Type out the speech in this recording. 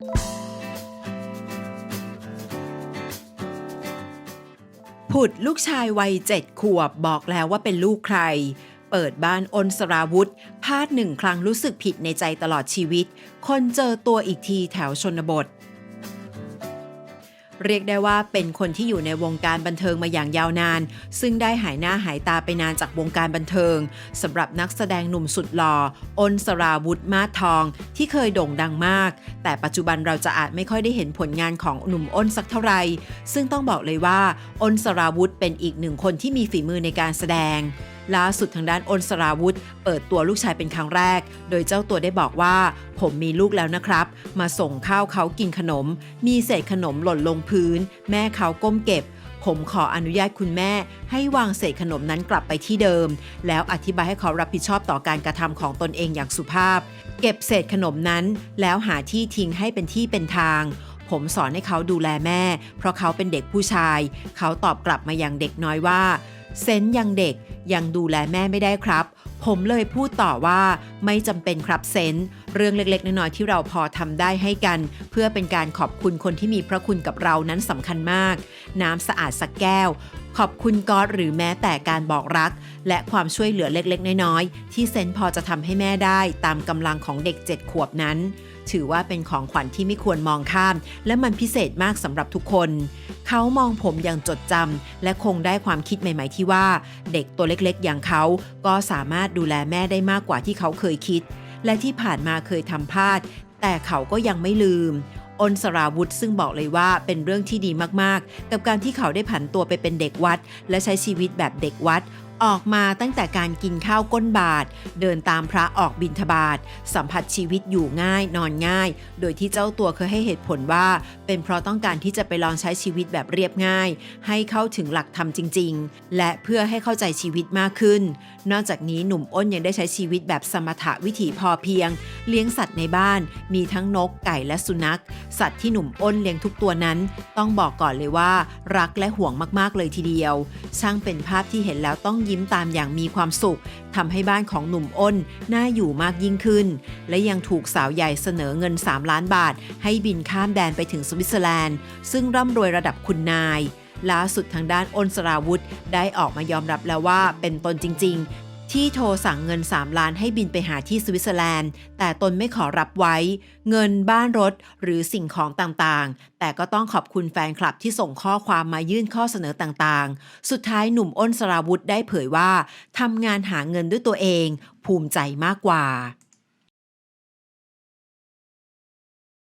ผุดลูกชายวัยเจ็ดขวบบอกแล้วว่าเป็นลูกใคร เปิดบ้านอนสราวุธพลาดหนึ่งครั้งรู้สึกผิดในใจตลอดชีวิต คนเจอตัวอีกทีแถวชนบท เรียกได้ว่าเป็นคนที่อยู่ในวงการบันเทิงมาอย่างยาวนาน ซึ่งได้หายหน้าหายตาไปนานจากวงการบันเทิงสำหรับนักแสดงหนุ่มสุดหล่ออนสราวุธมาทอง ที่เคยโด่งดังมาก แต่ปัจจุบันเราจะอาจไม่ค่อยได้เห็นผลงานของหนุ่มอ้นสักเท่าไหร่ซึ่งต้องบอกเลยว่าอ้นสราวุธเป็นอีกหนึ่งคนที่มีฝีมือในการแสดง ล่าสุดทางด้านอนสราวุธ เปิดตัวลูกชายเป็นครั้งแรก โดยเจ้าตัวได้บอกว่า ผมมีลูกแล้วนะครับ มาส่งข้าวเขากินขนม มีเศษขนมหล่นลงพื้น แม่เขาก้มเก็บ ผมขออนุญาตคุณแม่ ให้วางเศษขนมนั้นกลับไปที่เดิม แล้วอธิบายให้เขารับผิดชอบต่อการกระทำของตนเองอย่างสุภาพ เก็บเศษขนมนั้น แล้วหาที่ทิ้งให้เป็นที่เป็นทางผมสอนให้เขาดูแลแม่ เพราะเขาเป็นเด็กผู้ชาย เขาตอบกลับมาอย่างเด็กน้อยว่า เซนยังเด็กยังดูแลแม่ไม่ได้ครับ ผมเลยพูดต่อว่าไม่จำเป็นครับเซน เรื่องเล็กๆ น้อยๆที่เราพอทำได้ให้กัน เพื่อเป็นการขอบคุณคนที่มีพระคุณกับเรานั้นสำคัญมาก น้ำสะอาดสักแก้ว ขอบคุณก๊อดหรือแม้แต่การบอกรัก และความช่วยเหลือเล็กๆ น้อยๆ ที่เซนต์พอจะทำให้แม่ได้ตามกำลังของเด็ก 7 ขวบนั้น ถือว่าเป็นของขวัญที่ไม่ควรมองข้าม และมันพิเศษมากสำหรับทุกคน เขามองผมอย่างจดจำและคงได้ความคิดใหม่ ๆ ที่ว่า เด็กตัวเล็กๆ อย่างเขาก็สามารถดูแลแม่ได้มากกว่าที่เขาเคยคิด และที่ผ่านมาเคยทำพลาด แต่เขาก็ยังไม่ลืมอนสราวุธซึ่งบอกเลยว่าเป็นเรื่องที่ดีมากๆ กับการที่เขาได้ผันตัวไปเป็นเด็กวัด และใช้ชีวิตแบบเด็กวัด ออกมาตั้งแต่การกินข้าวก้นบาท เดินตามพระออกบิณฑบาตสัมผัสชีวิตอยู่ง่ายนอนง่าย โดยที่เจ้าตัวเคยให้เหตุผลว่า เป็นเพราะต้องการที่จะไปลองใช้ชีวิตแบบเรียบง่าย ให้เข้าถึงหลักธรรมจริง ๆ และเพื่อให้เข้าใจชีวิตมากขึ้น นอกจากนี้หนุ่มอ้นยังได้ใช้ชีวิตแบบสมถะวิถีพอเพียง เลี้ยงสัตว์ในบ้าน มีทั้งนกไก่และสุนัข สัตว์ที่หนุ่มอ้นเลี้ยงทุกตัวนั้น ต้องบอกก่อนเลยว่า รักและห่วงมากๆเลยทีเดียว ช่างเป็นภาพที่เห็นแล้วต้องยิ้มตามอย่างมีความสุขทำให้บ้านของหนุ่มอ้นน่าอยู่มากยิ่งขึ้น และยังถูกสาวใหญ่เสนอเงิน 3 ล้านบาท ให้บินข้ามแดนไปถึงสวิตเซอร์แลนด์ ซึ่งร่ำรวยระดับคุณนายล่าสุดทางด้านอ้นสราวุธ ได้ออกมายอมรับแล้วว่าเป็นตนจริง ที่โทรสั่งเงิน 3 ล้านให้บินไปหาที่สวิตเซอร์แลนด์ แต่ตนไม่ขอรับไว้ เงินบ้านรถหรือสิ่งของต่างๆ แต่ก็ต้องขอบคุณแฟนคลับที่ส่งข้อความมายื่นข้อเสนอต่างๆ สุดท้ายหนุ่มอ้นสราวุธได้เผยว่าทำงานหาเงินด้วยตัวเอง ภูมิใจมากกว่า